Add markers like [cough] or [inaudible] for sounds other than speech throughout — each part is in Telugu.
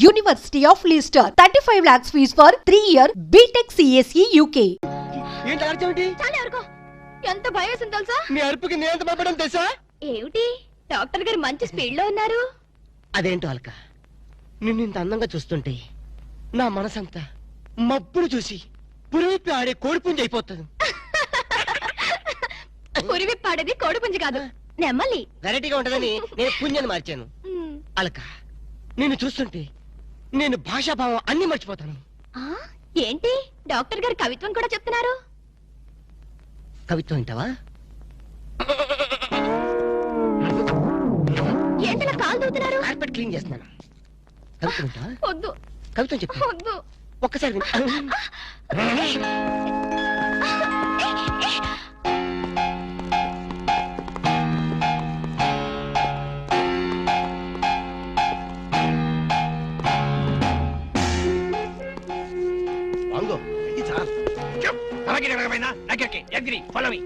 University of Leicester. 35 lakhs fees for 3 year BTech CSE UK. ఏంటి అర్జెంటి చాలా ఎవరికో ఎంత భయం తెలుసా? నీ అరుపుకి నేను భయపడడం తెలుసా? ఏమిటి? డాక్టర్ గారు మంచి స్పీడ్లో ఉన్నారు. అదేంటో అలక. నిన్ను ఇంత అందంగా చూస్తుంటే నా మనసంతా మబ్బును చూసి పురివిప్పి ఆడే కోడిపుంజి అయిపోతుంది. [laughs] పురివి పాడేది కోడిపుంజి కాదు. నెమ్మలి వెరైటీగా ఉంటదని నేను పుంజని మార్చాను. [laughs] మ్, అలక. నిన్ను చూస్తుంటే నేను భాషాభావం అన్ని మర్చిపోతాను. ఆ, ఏంటి? డాక్టర్ గారు కవిత్వం కూడా చెప్తున్నారు? కవిత్వం వింటావా? ఏంటలా కాలు దూతున్నారు? కార్పెట్ క్లీన్ చేస్తున్నాను. కవిత్వం వింటావా? వద్దు. కవిత్వం చెప్పు. వద్దు. ఒక్కసారి విను. అలాగే రకమైన దగ్గరికి ఎగ్రి ఫాలో మీ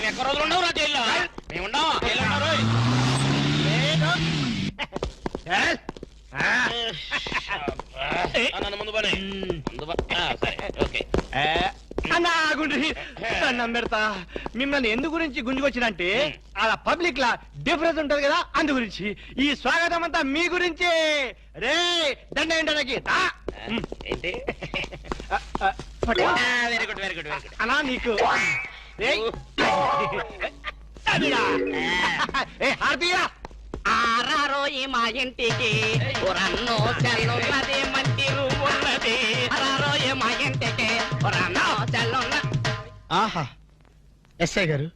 ఎక్క రోజులు ఉండవు రా జైల్లో మేము ఉండవు జైల్లో నన్ను ముందు పోనీ. ముందు సరే ఓకే అన్నా దండం పెడతా మిమ్మల్ని ఎందు గురించి గుంజుకొచ్చినంటే అలా పబ్లిక్ లా డిఫరెన్స్ ఉంటది కదా అందు గురించి. ఈ స్వాగతం అంతా మీ గురించే. రే దండ ఏంటనకి ఏంటి? Very good very good very good అనా నీకు. ఏ మా ఇంటికి చెల్లున్నది మంచి మా ఇంటికి ఆహా. ఎస్ఐ గారు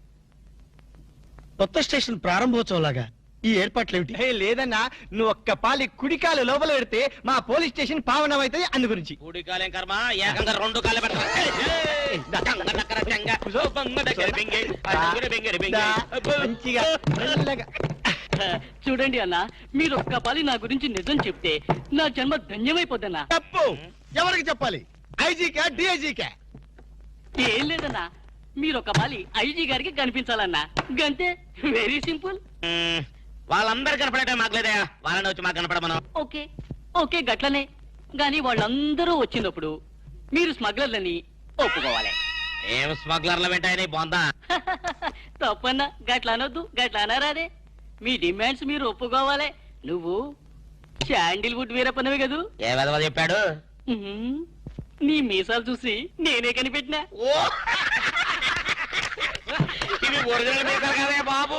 కొత్త స్టేషన్ ప్రారంభోత్సవం లాగా ఈ ఏర్పాట్లు ఏమిటి లేదన్నా నువ్వు ఒక్క పాలి కుడికాలు లోపల పెడితే మా పోలీస్ స్టేషన్ పావనం అవుతుంది అందు గురించి. కర్మ? ఏకంగా రెండు కాలే మంచిగా మెల్లగా. చూడండి అన్న మీరు ఒక్క పాలి నా గురించి నిజం చెప్తే నా జన్మ ధన్యమైపోద్దన్నా. తప్పు ఎవరికి చెప్పాలి? ఐజీకా డిఐజీకా? ఏం లేదన్నా. మీరు ఒక పాలి ఐజీ గారికి కనిపించాలన్నా. గంతే వెరీ సింపుల్. వాళ్ళందరూ కనపడటం మాకులేదా వాళ్ళని వచ్చి మాకు కనపడమను. ఓకే ఓకే గట్లనే. గాని వాళ్ళందరూ వచ్చినప్పుడు మీరు స్మగ్లర్లని ఒప్పుకోవాలి. ఏం స్మగ్లర్ల వెంటాయని బొందా? [laughs] తప్పన్నా గట్ల అనొద్దు గట్ల అనరాదే మీ డిమాండ్స్ మీరు ఒప్పుకోవాలి. నువ్వు శాండిల్వుడ్ వీరప్పనవి కదూ. ఏ విధవ చెప్పాడు. నీ మీసాలు చూసి నేనే కనిపెట్టినా? ఓ! ఇవి ఒరిజినల్ మీసాలు కదే బాబు.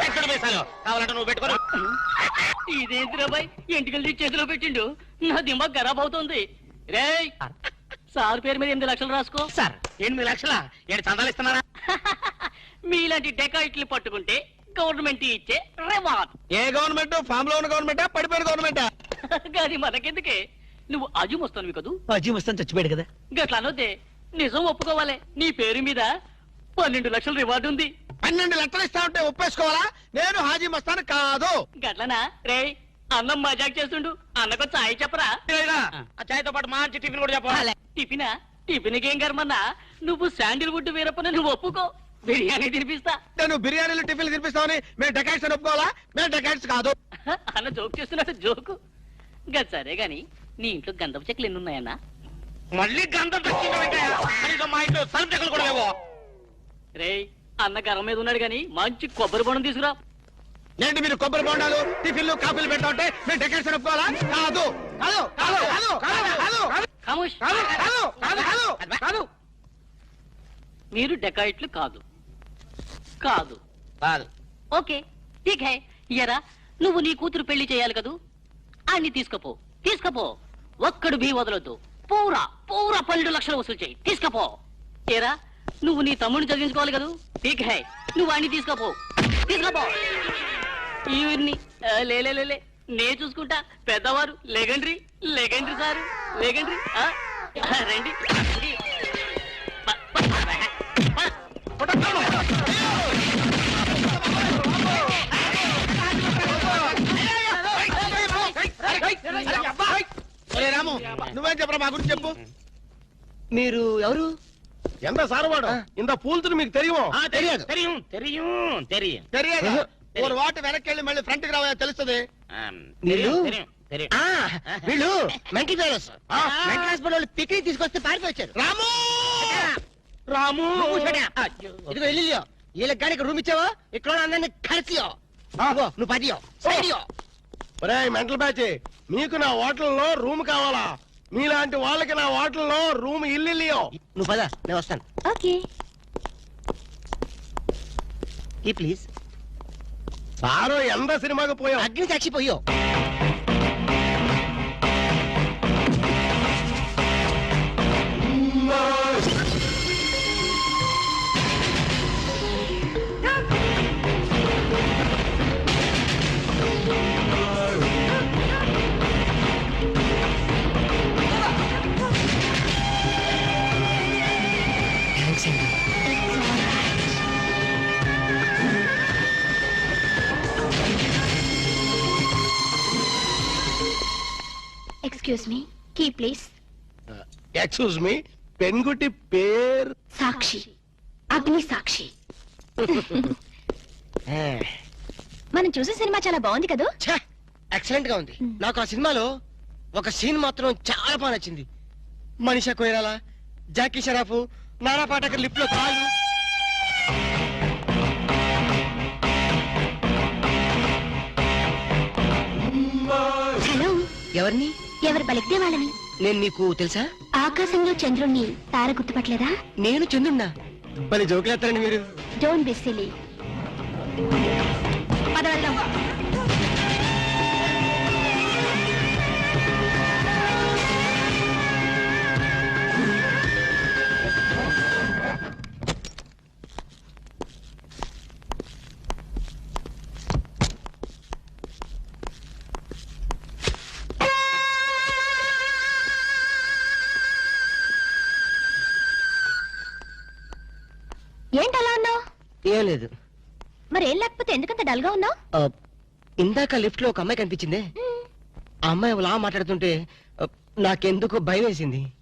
పెట్టుడు మీసాలు. కావాలంటే నువ్వు పెట్టుకో ఇదేంటి ఎంటికలు చేతిలో పెట్టిండు. నా దిమాగ్ ఖరాబ్ అవుతుంది. రేయ్! సార్. పేరు మీద ఎనిమిది లక్షలు రాసుకో. సార్ ఎనిమిది లక్షల? ఏడు చందాలు ఇస్తున్నారా? [laughs] మీలాంటి డెకాయిట్లు పట్టుకుంటే గవర్నమెంట్ ఇచ్చే రివార్డ్. ఏ గవర్నమెంట్? ఫామ్లో ఉన్న గవర్నమెంటా? పడిపోయిన గవర్నమెంటా? [laughs] కానీ మనకెందుకే? నువ్వు అజు వస్తాను కదూ? అజీ మస్తాన్ చచ్చిపోయాడు కదా. గట్లా అనొద్దే నిజం ఒప్పుకోవాలి. నీ పేరు మీద పన్నెండు లక్షల రివార్డు ఉంది. పన్నెండు లెక్కలు ఇస్తా ఉంటే ఒప్పేసుకోవాలా? నేను హాజీ మస్తాన్ కాదు. గట్లనా? రేయ్ అన్నం మజాక్ చేస్తుండు. అన్నకు చాయ్ చెప్పరా? చాయ్తో పాటు మంచి టిఫిన్ కూడా చెప్పాలి టిఫినా? టిఫిన్ ఏం కర్మన్నా? నువ్వు శాండిల్వుడ్ వీరప్పని నువ్వు ఒప్పుకో. బిర్యానీ తినిపిస్తా. నేను బిర్యానీలు టిఫిన్లు తినిపిస్తామని మేము డెకాట్స్ అని ఒప్పుకోవాలా? మేము డెకాట్స్ కాదు. అన్న జోక్ చేస్తున్నట్టు జోకు. గది సరే గాని నీ ఇంట్లో గంధపు చెక్కలు ఎన్ని ఉన్నాయన్నా? మళ్ళీ గంధం తెచ్చింది వెంకయ్య. కనీసం మా ఇంట్లో సరుకు చెక్కలు కూడా లేవు. రేయ్ అన్న గర్వం మీద ఉన్నాడు గాని మంచి కొబ్బరి బొండం తీసుకురా. ఏంటి మీరు కొబ్బరి బొండాలు టిఫిన్లు కాఫీలు పెట్టా ఉంటే మేము డెకాట్స్ అని ఒప్పుకోవాలా? కాదు. కాదు కాదు కాదు కాదు కాదు. ఖమోష్ కాదు కాదు కాదు కాదు కాదు. మీరు డెకాయిట్లు కాదు. కాదు. కాదు. ఓకే ఠీక్ హై. ఎరా నువ్వు నీ కూతురు పెళ్ళి చేయాలి కదూ? అన్ని తీసుకపో తీసుకపో. ఒక్కడు భీ వదలొద్దు పూరా పూరా పన్నెండు లక్షలు వసూలు చేయి తీసుకపో ఏరా నువ్వు నీ తమ్ముడిని చదివించుకోవాలి కదూ టీక్ హై నువ్వు అన్ని తీసుకపో తీసుకపో ఈవిడ్ని లేలే లే లే, నే చూసుకుంటా పెద్దవారు లేగండ్రి లేగండ్రి సారు లేగండ్రి రండి రాము నువ్వేం చెప్పరా మా గురించి చెప్పు. మీరు ఎవరు? ఎంత సారవాడు? ఇంత పూల్తులు మీకు తెలియమో? తెలియదు. తెలియం తెలియం తెలియం తెలియదు. ఒక వాటి వెనక్కి వెళ్ళి మళ్ళీ ఫ్రంట్కి రావా తెలుస్తుంది వీళ్ళు? Mental fellows. మెంటల్ హాస్పిటల్ వాళ్ళు పిక్నిక్ తీసుకొస్తే పారిపోయి వచ్చారు రాము! రాము ఇదిగో వెళ్ళియో వీళ్ళకి గాడికి రూమ్ ఇచ్చావా? ఇక్కడ అందరినీ కలిసియో నువ్వు పదియో. సైడియో. Mental batch. మీకు నా హోటల్లో రూమ్ కావాలా? మీలాంటి వాళ్ళకి నా హోటల్లో రూమ్ ఇల్లు నువ్వు పద నేను వస్తాను. ఓకే. ఈ ప్లీజ్. సారు ఎంత సినిమాకి పోయాం Agni Sakshi పోయో. Excuse me key please excuse me పెన్గుటి పేరు సాక్షి అగ్ని సాక్షి మనం చూసే సినిమా చాలా బాగుంది కదా? ఎక్సలెంట్గా ఉంది. నాకు ఆ సినిమాలో ఒక సీన్ మాత్రం చాలా బాగా నచ్చింది. మనిషా కొయిరాలా జాకీ షరాఫ్ నానా పాటకర్ లిప్లో కాలు ఎవరిని? ఎవరు పలికితే వాళ్ళని? నేను నీకు తెలుసా? ఆకాశంలో చంద్రుణ్ణి తార గుర్తుపట్టలేదా? నేను చందున్నా భలే జోకులేస్తారండి మీరు. డోంట్ బి సిలీ పద వెళ్దాం. లేదు మరి ఏం లేకపోతే ఎందుకంత డల్గా ఉన్నావు? ఆ, ఇందాక లిఫ్ట్లో ఒక అమ్మాయి కనిపించిందే. ఆ అమ్మాయి అలా మాట్లాడుతుంటే ఆ, నాకెందుకు భయం వేసింది.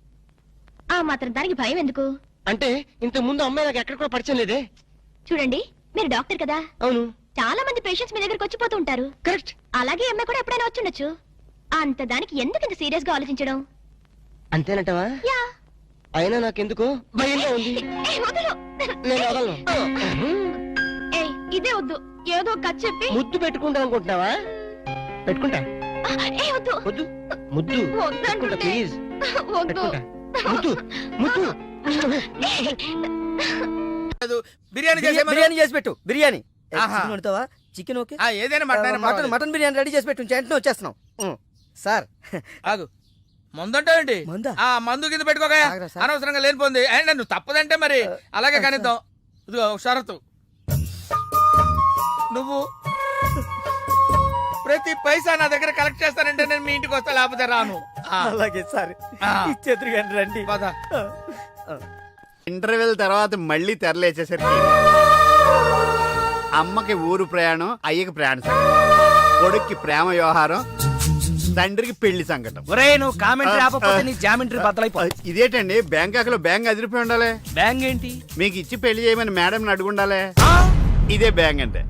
ఆ మాత్రం దానికి భయం ఎందుకు? అంటే ఇంత ముందు అమ్మాయి నాకు ఎక్కడ కూడా పరిచయం లేదే. చూడండి మీరు డాక్టర్ కదా? అవును. చాలా మంది పేషెంట్స్ మీ దగ్గరకు వచ్చిపోతూ ఉంటారు. కరెక్ట్. అలాగే అమ్మాయి కూడా ఎప్పుడైనా వచ్చుండొచ్చు. అంత దానికి ఎందుకు ఇంత సీరియస్గా ఆలోచించడం? అంతేనంటవా? యా. అయినా నాకెందుకు భయంగా ఉంది. వదలు. నేను వదలను. ఇదే వద్దు. ఏదో కథ చెప్పి. ముద్దు పెట్టుకుంటా అనుకుంటున్నావా? పెట్టుకుంటా. ఏ వద్దు. వద్దు. ముద్దు. వద్దు పెట్టుకుంటా అంటుంటే. ప్లీజ్ వద్దు. పెట్టుకుంటా. ముద్దు. ముద్దు. బిర్యానీ చేసే బిర్యానీ చేసి పెట్టు. బిర్యానీ. ఏ, ఆహా. చికెన్ వండుతావా చికెన్ ఓకే? ఆ, ఏదైనా mutton mutton mutton biryani ready చేసి పెట్టు. వెంటనే వచ్చేస్తున్నాం. ఉం. సార్. ఆగు. మందంటావేంటి? మందా? ఆ మందు కింద పెట్టుకోగా ఆగరా సార్. అనవసరంగా లేనిపోంది. అండ్ నువ్వు తప్పదంటే మరి. అలాగే కనిద్దాం. ఇదిగో ఒక షరతు. నువ్వు? ప్రతి పైసా నా దగ్గర కలెక్ట్ చేస్తానంటే నేను మీ ఇంటికి వస్తా లేకపోతే రాను. అలాగే సార్. ఇచ్చేద్దరు కానీ రండి. పద. ఇంటర్వెల్ తర్వాత మళ్ళీ తెరలేచేసరికి అమ్మకి ఊరు ప్రయాణం అయ్యకి ప్రయాణ సంకటం కొడుక్కి ప్రేమ వ్యవహారం తండ్రికి పెళ్ళి సంకటం ఒరే నువ్వు కామెంటరీ ఆపకపోతే నీ జామెంటరీ బద్దలైపో ఇదేటండి? బ్యాంకాక్లో బ్యాంక్ అదిరిపోయి ఉండాలి. బ్యాంగ్ ఏంటి? మీకు ఇచ్చి పెళ్ళి చేయమని మేడం అడుగుండాలి. ఇదే బ్యాంక్ అంటే.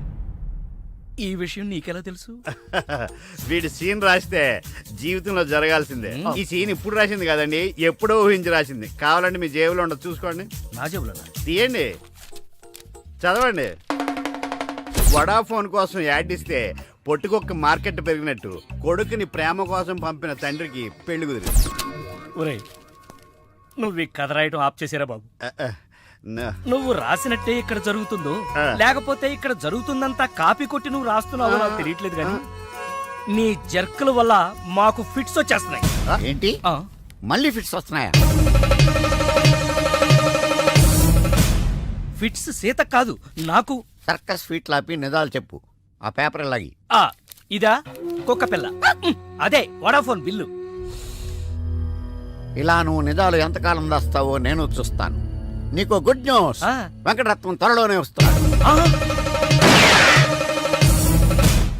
ఈ విషయం నీకెలా తెలుసు? [laughs] వీడి సీన్ రాస్తే జీవితంలో జరగాల్సిందే. ఈ సీన్ ఇప్పుడు రాసింది కదండి ఎప్పుడో ఊహించి రాసింది. కావాలంటే మీ జేబులో ఉండదు చూసుకోండి. నా జేబులో తీయండి. చదవండి. వడాఫోన్ కోసం యాడ్ ఇస్తే పొట్టుకొక్క మార్కెట్ పెరిగినట్టు కొడుకుని ప్రేమ కోసం పంపిన తండ్రికి పెళ్ళి కుదిరింది. ఒరే నువ్వు ఈ కథ రాయటం ఆప్ చేసారా బాబు? నువ్వు రాసినట్టే ఇక్కడ జరుగుతుందో. లేకపోతే ఇక్కడ జరుగుతుందంతా కాపీ కొట్టి నువ్వు రాస్తున్నావో నాకు తెలియట్లేదు కానీ నీ జర్కుల వల్ల మాకు ఫిట్స్ వచ్చేస్తున్నాయి. ఏంటి? మళ్ళీ ఫిట్స్ వస్తున్నాయా? ఫిట్స్ సీత కాదు నాకు సర్కస్ ఫీట్ లాపి నిజాలు చెప్పు. ఆ పేపర్ లాగి ఆ ఇదా? కుక్క పిల్ల. అదే వడాఫోన్ బిల్లు. ఇలా నువ్వు నిజాలు ఎంతకాలం దాస్తావో నేను చూస్తాను. నీకు గుడ్ న్యూస్ ఆ. వెంకటరత్నం త్వరలోనే వస్తున్నాడు ఆ,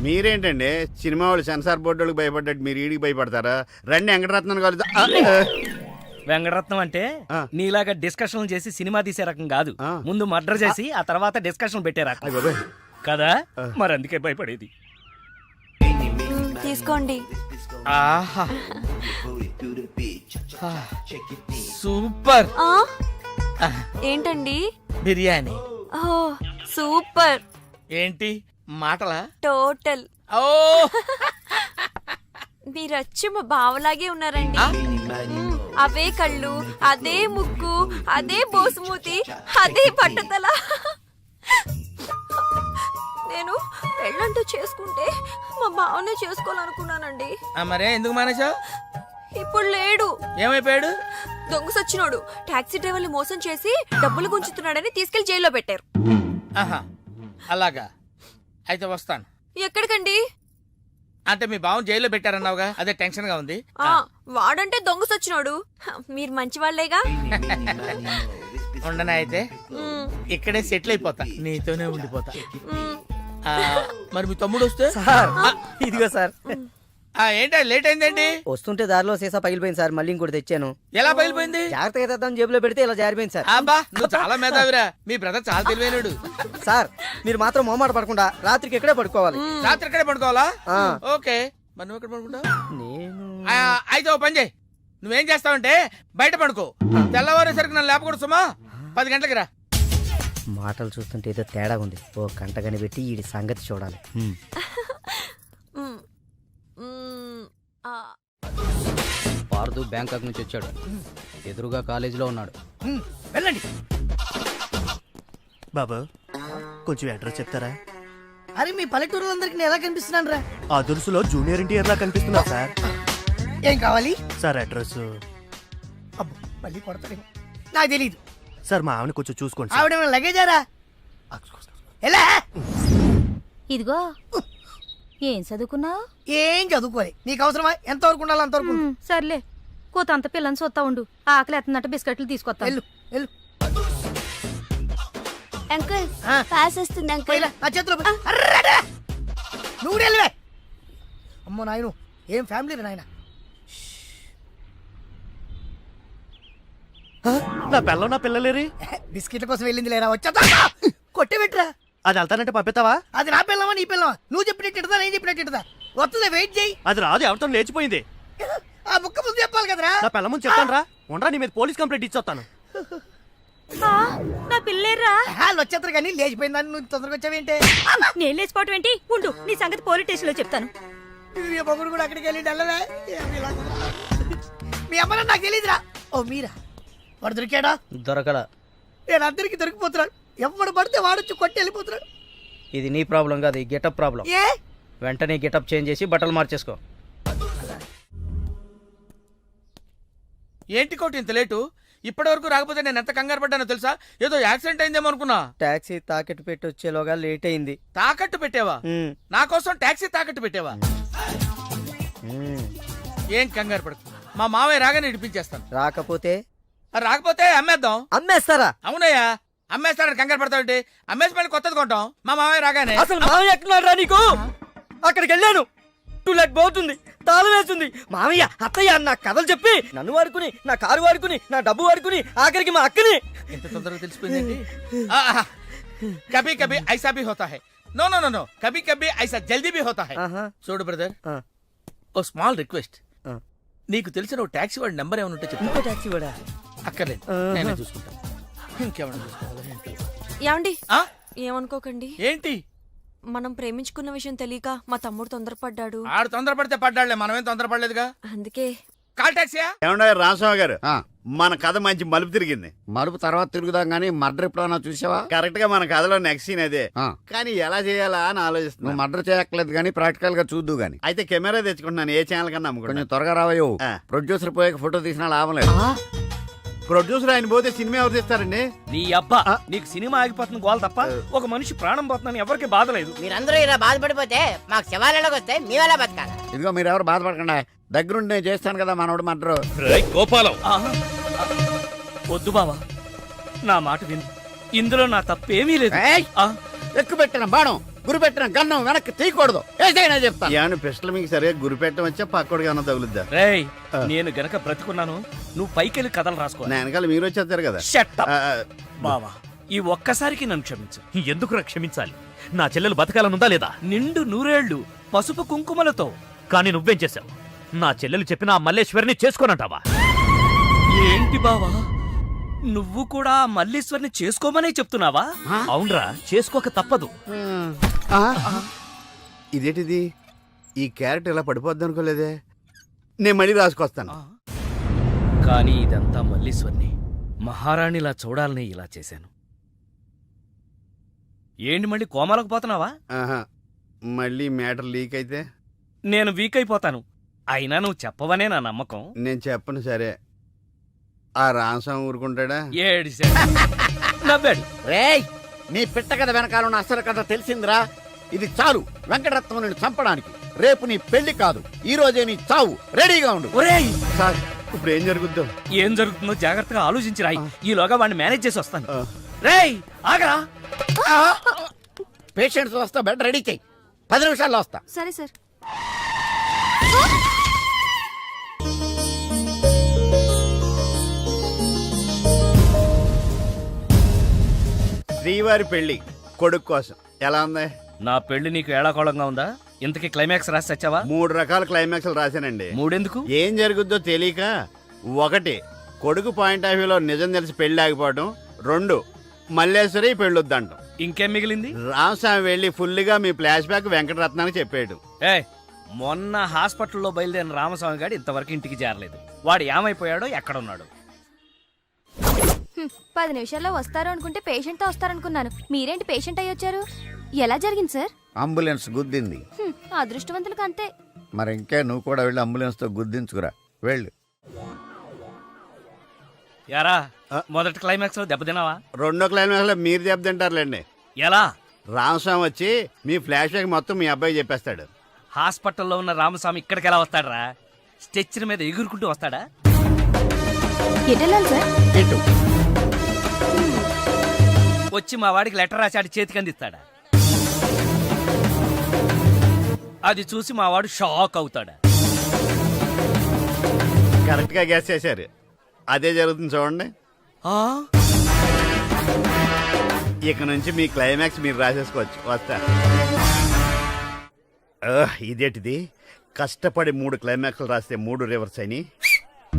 మీరేంటండి? సినిమా వాళ్ళు సెన్సార్ బోర్డులకు భయపడ్డట్టు మీరు ఈడికి భయపడతారా? రండి వెంకటరత్నం కలుద్దాం ఆ, ఆ. వెంకటరత్నం అంటే ఆ. నీలాగా డిస్కషన్ చేసి సినిమా తీసే రకం కాదు. ఆ. ముందు మర్డర్ చేసి ఆ తర్వాత డిస్కషన్ పెట్టే రకం. అయ్ బాబోయ్. కదా? మరి అందుకే భయపడేది. తీసుకోండి. ఆహా. సూపర్. ఏంటండి? బిర్యానీ. ఓ సూపర్. ఏంటి? మాటలా? టోటల్. ఓ! మీరచ్చి మా బావలాగే ఉన్నారండి. అవే కళ్ళు అదే ముక్కు అదే బోసుమూతి అదే పట్టతల నేను పెళ్ళంటూ చేసుకుంటే మా బావనే చేసుకోవాలనుకున్నానండి. ఆ, మరే ఎందుకు మానేశావు? ఇప్పుడు లేడు. ఏమైపోయాడు? దొంగ సచ్చినోడు. టాక్సీ డ్రైవర్ని మోసం చేసి డబ్బులు గుంచుతున్నాడని తీసుకెళ్ళి జైల్లో పెట్టారు. ఆహా అలాగా. అయితే వస్తాను. ఎక్కడికండి? అంటే మీ బావం జైల్లో పెట్టారన్నావుగా? అదే టెన్షన్గా ఉంది. ఆ వాడంటే దొంగ సచ్చినోడు. మీరు మంచి వాళ్ళేగా? ఉండనా అయితే. ఇక్కడే సెటిల్ అయిపోతా. నీతోనే ఉండిపోతా. ఆ, మరి మీ తమ్ముడు వస్తే? సార్. ఇదిగో సార్. ఏంటి లేట్ అయిందేంటి? వస్తుంటే దారిలో సీసా పగిలిపోయింది సార్ మళ్ళీ ఇంకోటి తెచ్చాను. ఎలా పగిలిపోయింది? జాగ్రత్తగా తెద్దాం జేబులో పెడితే ఇలా జారిపోయింది సార్. అబ్బా నువ్వు చాలా మేధావిరా. మీ బ్రదర్ చాలా తెలివైనడు. సార్ మీరు మాత్రం మొహమాట పడకుండా రాత్రికి ఇక్కడే పడుకోవాలి. రాత్రి ఇక్కడే పడుకోవాలా. ఓకే. మరి నువ్వు ఎక్కడ పడుకుంటావు? నేను అయితే ఓ పని చేయి. నువ్వేం చేస్తావంటే బయట పడుకో. తెల్లవారేసరికి నన్ను లేపకూడదు సుమా. పది గంటలకి రా మాటలు చూస్తుంటే ఏదో తేడా ఉంది. ఓ కంట కనిపెట్టి ఈ సంగతి చూడాలి. పార్దు బ్యాంకాక్ నుంచి వచ్చాడు. ఎదురుగా కాలేజీలో ఉన్నాడు. వెళ్ళండి. బాబు కొంచెం అడ్రస్ చెప్తారా? అరే మీ పల్లెటూరులందరికీ నేను ఎలా కనిపిస్తున్నాను రా? ఆ దురుసులో జూనియర్ ఎన్టీఆర్ లా కనిపిస్తున్నా సార్. ఏం కావాలి? Sir address. అబ్బో మళ్ళీ కొడతాడు నాకు తెలియదు సార్ మా ఆవిడ కొంచెం చూసుకోండి. ఆవిడ లగేజారా ఎలా? ఇదిగో. ఏం చదువుకున్నావు? ఏం చదువుకోవాలి నీకు అవసరమా? ఎంతవరకు ఉండాలి అంతవరకు. సర్లే. కూత అంత పిల్లని చూస్తా ఉండు. ఆకలి ఎత్తున్నట్టు బిస్కెట్లు తీసుకొస్తా వెళ్ళు వెళ్ళు. అంకుల్ ఆ. పాస్ వస్తుంది అంకుల్. పోయిలా, నా చేతిలో పోయి. అర్రడా! నువ్వు కూడా వెళ్ళివే. అమ్మో నాయను ఏం ఫ్యామిలీ నాయన? నా పిల్ల నా పిల్లలేరి? బిస్కెట్ల కోసం వెళ్ళింది లేరా? వచ్చా కొట్టి పెట్టరా. అది వెళ్తానంటే పంపిస్తావా? అది నా పిల్లవా నీ పిల్లవా నువ్వు చెప్పినట్టు ఇడదా నేను చెప్పినట్టు ఇడదా వస్తుంది వెయిట్ చేయి. అది రాదు ఎవరితో లేచిపోయింది. ఆ ముక్క ముందు చెప్పాలి కదరా? నా పిల్ల ముందు చెప్తాను రా. ఉండరా నీ మీద పోలీస్ కంప్లైంట్ ఇచ్చొస్తాను. నా పిల్లేరా వాళ్ళు వచ్చేస్తారు కానీ లేచిపోయిందని నువ్వు తొందరగా వచ్చావేంటే? నేను లేచిపోవటం ఏంటి? ఉండు నీ సంగతి పోలీస్ స్టేషన్లో చెప్తాను. మీ మొగుడు కూడా అక్కడికి వెళ్ళి డల్లవే మీ అమ్మ నాకు తెలియదురా ఓ మీరా? వాడు దొరికాడా? దొరకల నేను అందరికి దొరికిపోతున్నాడు ఎవడు పడితే వాడొచ్చి కొట్టి వెళ్ళిపోతున్నాడు. ఇది నీ ప్రాబ్లం కాదు ఈ గెటప్ ప్రాబ్లం. ఏ? వెంటనే గెటప్ చేంజ్ చేసి బట్టలు మార్చేసుకో. ఏంటి కోటి ఇంత లేటు? ఇప్పటి వరకు రాకపోతే నేను ఎంత కంగారు పడ్డానో తెలుసా? ఏదో యాక్సిడెంట్ అయిందేమో అనుకున్నా. టాక్సీ తాకెట్టు పెట్టి వచ్చేలోగా లేట్ అయింది. తాకట్టు పెట్టావా? నా కోసం టాక్సీ తాకట్టు పెట్టావా? ఏం కంగారు పడకు. మా మావయ్య రాగానే ఇడిపించేస్తాను. రాకపోతే? రాకపోతే అమ్మేద్దాం. అమ్మేస్తారా? అవునయ్యా అమ్మేస్తాడని కంగారు పడతావంటే అమ్మేసి మళ్ళీ కొత్తది కొంటాం. మా మావయ్య రాగానే అసలు మామయ్య ఎక్కడున్నాడు రా నీకు? అక్కడికి వెళ్ళాను. టూ లెట్ పోతుంది తాళం వేస్తుంది మామయ్య అత్తయ్య నా కథలు చెప్పి నన్ను వాడుకుని నా కారు వాడుకుని నా డబ్బు వాడుకుని ఆఖరికి మా అక్కని ఎంత తొందరగా తెలిసిపోయిందండి. కభీ కభీ ఐసా భీ హోతా హై నో నో నో నో కభీ కభీ ఐసా జల్దీ భీ హోతా హై. చూడు బ్రదర్ ఆ. ఓ స్మాల్ రిక్వెస్ట్. నీకు తెలిసిన ఓ టాక్సీ వాడి నెంబర్ ఏమైనా ఉంటే చెప్తా ఇంకో టాక్సీ కూడా అక్కర్లేదు. నేనే చూసుకుంటాను ఇంకేమైనా చూసుకోవాలా ఏంటి? ఏమండి ఆ? ఏమనుకోకండి ఏంటి మనం ప్రేమించుకున్న విషయం తెలియక మా తమ్ముడు తొందరపడ్డాడు. ఆడు తొందరపడితే పడ్డాడులే మనమేం తొందరపడలేదుగా? అందుకే కాల్ టాక్సీయా ఏమన్నా రామస్వామి గారు మన కథ మంచి మలుపు తిరిగింది. మరుపు తర్వాత తిరుగుదాం గానీ మర్డర్ ఎప్పుడన్నా చూసావా? కరెక్ట్గా మన కథలో నెక్స్ట్ సీన్ అదే. ఆ. కానీ ఎలా చేయాలా అని నువ్వు ఆలోచిస్తున్నా మర్డర్ చేయక్కర్లేదు కానీ ప్రాక్టికల్గా చూద్దు గాని. అయితే కెమెరా తెచ్చుకుంటున్నాను ఏ ఛానల్ కన్నా కొంచెం అమ్ముకుంటాను త్వరగా రావయ్యో. ఆ. ప్రొడ్యూసర్ పోయాక ఫోటో తీసినా లాభం లేదు. ప్రొడ్యూసర్ ఆయన పోతే సినిమా ఎవరు తీస్తారండి? నీ అబ్బా నీకు సినిమా ఆగిపోతుంది గోల తప్ప ఒక మనిషి ప్రాణం పోతుందని ఎవరికి బాధ లేదు. మీరందరూ ఇలా బాధపడిపోతే మాకు శివాలయంలోకి వస్తే మేము ఎలా బతకాలి. ఇదిగో మీరు ఎవరు బాధపడకండి. దగ్గరుండి నేను చేస్తాను కదా మనోడు మర్డర్. గోపాలం. వద్దు బావా నా మాట విను. ఇందులో నా తప్పేమీ లేదు. ఎక్కువ పెట్టిన బాణం. గురి పెట్టిన గన్నం వెనక్కి తీయకూడదు. ఏదైనా చెప్తాను ఏమన్నా పిస్టల్ మీకు సరిగా గురి పెట్టడం వచ్చా పక్కడికి ఏమన్నా తగులుద్దా? రేయ్ నేను గనక బ్రతుకున్నాను నువ్వు పైకెళ్ళి కథలు రాసుకో. నా వెనకాల మీరు వచ్చేస్తారు కదా. Shut up. ఆ, ఆ, బావా ఈ ఒక్కసారికి నన్ను క్షమించు. ఎందుకు క్షమించాలి? నా చెల్లెలు బతకాలనుందా లేదా? నిండు నూరేళ్ళు పసుపు కుంకుమలతో. కానీ నువ్వేం చేశావు? నా చెల్లెలు చెప్పిన ఆ మల్లేశ్వరిని చేసుకోనంటావా? ఏంటి బావా? నువ్వు కూడా మల్లీశ్వరిని చేసుకోమనే చెప్తున్నావా? అవునరా చేసుకోక తప్పదు. ఇదేంటిది? ఈ క్యారెట్ ఇలా పడిపోద్ది అనుకోలేదే నేను మళ్ళీ రాసుకొస్తాను. కానీ ఇదంతా మల్లీశ్వరిని మహారాణిలా చూడాలని ఇలా చేశాను. ఏంటి మళ్ళీ కోమాలకు పోతున్నావా? మళ్ళీ మ్యాటర్ లీక్ అయితే? నేను వీక్ అయిపోతాను. అయినా నువ్వు చెప్పవనే నా నమ్మకం. నేను చెప్పను సరే. ఆ రామస్వామి ఊరుకుంటాడా? ఏడిశాడు నవ్వాడు. రేయ్ నీ పిట్ట కథ వెనకాల ఉన్న అసలు కథ తెలిసిందిరా? ఇది చాలు. వెంకటరత్నం నిన్ను చంపడానికి. రేపు నీ పెళ్ళి కాదు. ఈ రోజే నీ చావు. రెడీగా ఉండు. ఒరేయ్! సార్ ఇప్పుడు ఏం జరుగుద్దో? ఏం జరుగుతుందో జాగ్రత్తగా ఆలోచించి రాయి. ఈలోగా వాడిని మేనేజ్ చేసి వస్తాను. ఆ. రేయ్ ఆగరా. పేషెంట్స్ వస్తా బెడ్ రెడీ చెయ్యి పది నిమిషాల్లో వస్తా. సరే సార్. శ్రీవారి పెళ్ళి కొడుకు కోసం. ఎలా ఉంది? నా పెళ్ళి నీకు ఏడాకోళంగా ఉందా? ఇంతకీ క్లైమాక్స్ రాసి వచ్చావా మూడు రకాల క్లైమాక్స్లు రాశానండి. మూడెందుకు? ఏం జరుగుద్దో తెలియక ఒకటి కొడుకు పాయింట్ ఆఫ్ వ్యూలో నిజం తెలిసి పెళ్ళి ఆగిపోవడం రెండు మల్లేశ్వరి పెళ్ళొద్దంటాం. ఇంకేం మిగిలింది? రామస్వామి వెళ్ళి ఫుల్గా మీ ఫ్లాష్ బ్యాక్ వెంకటరత్నానికి చెప్పాడు ఏ మొన్న హాస్పిటల్లో బయలుదేరిన రామస్వామి గారు ఇంతవరకు ఇంటికి చేరలేదు. వాడు ఏమైపోయాడో ఎక్కడున్నాడు. పది నిమిషాల్లో వస్తారు అనుకుంటే పేషెంట్తో వస్తారనుకున్నాను. మీరేంటి పేషెంట్ అయ్యి వచ్చారు? ఎలా జరిగింది సార్? అంబులెన్స్ గుద్దింది. హ్మ్, అదృష్టవంతులకు అంతే. మరి ఇంకే నువ్వు కూడా వెళ్ళి అంబులెన్స్తో గుద్దించుకురా. వెళ్ళు. యారా మొదటి క్లైమాక్స్లో దెబ్బతిన్నావా రెండో క్లైమాక్స్లో మీరు దెబ్బతింటారులేండి ఎలా? రామస్వామి వచ్చి మీ ఫ్లాష్ బ్యాక్ మొత్తం మీ అబ్బాయి చెప్పేస్తాడు. హాస్పిటల్లో ఉన్న రామస్వామి ఇక్కడికి ఎలా వస్తాడరా? స్ట్రెచ్చర్ మీద ఎగురుకుంటూ వస్తాడా? ఎటు వెళ్ళాలి సార్? ఇటు. వచ్చి మా వాడికి లెటర్ రాశాడు చేతికి అందిస్తాడా? అది చూసి మా వాడు షాక్ అవుతాడా? కరెక్ట్గా గ్యాస్ చేశారు. అదే జరుగుతుంది చూడండి. ఆ? ఇక నుంచి మీ క్లైమాక్స్ మీరు రాసేసుకోవచ్చు. వస్తా. ఆహ్, ఇదేంటిది? కష్టపడి మూడు క్లైమాక్స్లు రాస్తే మూడు రివర్స్ అని